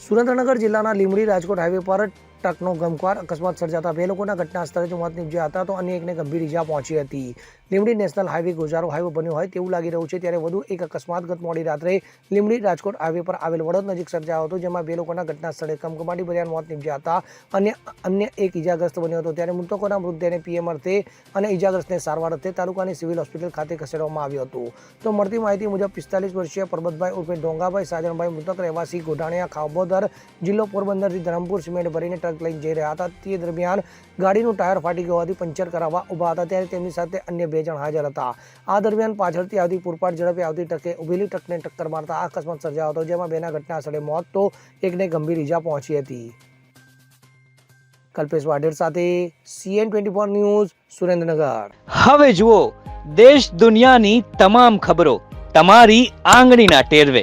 સુરેન્દ્રનગર જિલ્લાના લીમડી રાજકોટ હાઈવે પર ટ્રકનો ગમખ્વાર અકસ્માત સર્જાતા બે લોકોના ઘટના સ્થળે જ મોત નીપજ્યા હતા તો અન્ય એકને ગંભીર ઇજા પહોંચી હતી. લીમડી નેશનલ હાઈવે ગુજારો હાઈવે બન્યો હોય તેવું લાગી રહ્યું છે ત્યારે વધુ એક અકસ્માત ગત મોડી રાત્રે લીમડી રાજકોટ હાઈવે પર આવેલ વડોદ નજીક સર્જાયો હતો, જેમાં બે લોકોના ઘટના સ્થળે કમકમાટી ભર્યા મોત નીપજ્યા હતા. અને અન્ય એક ઇજાગ્રસ્ત બન્યો હતો ત્યારે મૃતકોના મૃતદેહને પીએમ અર્થે અને ઇજાગ્રસ્તને સારવાર અર્થે તાલુકાની સિવિલ હોસ્પિટલ ખાતે ખસેડવામાં આવ્યો હતો. તો મળતી માહિતી મુજબ પિસ્તાલીસ વર્ષીય પરબતભાઈ ઉર્ફે ડોંગાભાઈ સાજણભાઈ મૃતક રહેવાસી ગોઢાણિયા ખાબોદર જિલ્લો પોરબંદરથી ધરમપુર સિમેન્ટ ભરીને ટ્રક લઈને જઈ રહ્યા હતા. તે દરમિયાન ગાડીનું ટાયર ફાટી ગયું હોવાથી પંચર કરાવવા ઊભા હતા. ત્યારે તેમની સાથે અન્ય બે જણ હાજર હતા. આ દરમિયાન પાછળથી આવતી પૂરપાટ ઝડપે આવતી ટ્રકે ઉભેલી ટ્રકને ટક્કર મારતા આ અકસ્માત સર્જાયો હતો, જેમાં બેના ઘટના સ્થળે મોત, તો એકને ગંભીર ઈજા પહોંચી હતી. કલ્પેશ વાઢેર સાથે CN twenty four news, Surendranagar. હવે જુઓ, દેશ દુનિયાની તમામ ખબરો તમારી આંગળીના ટેરવે.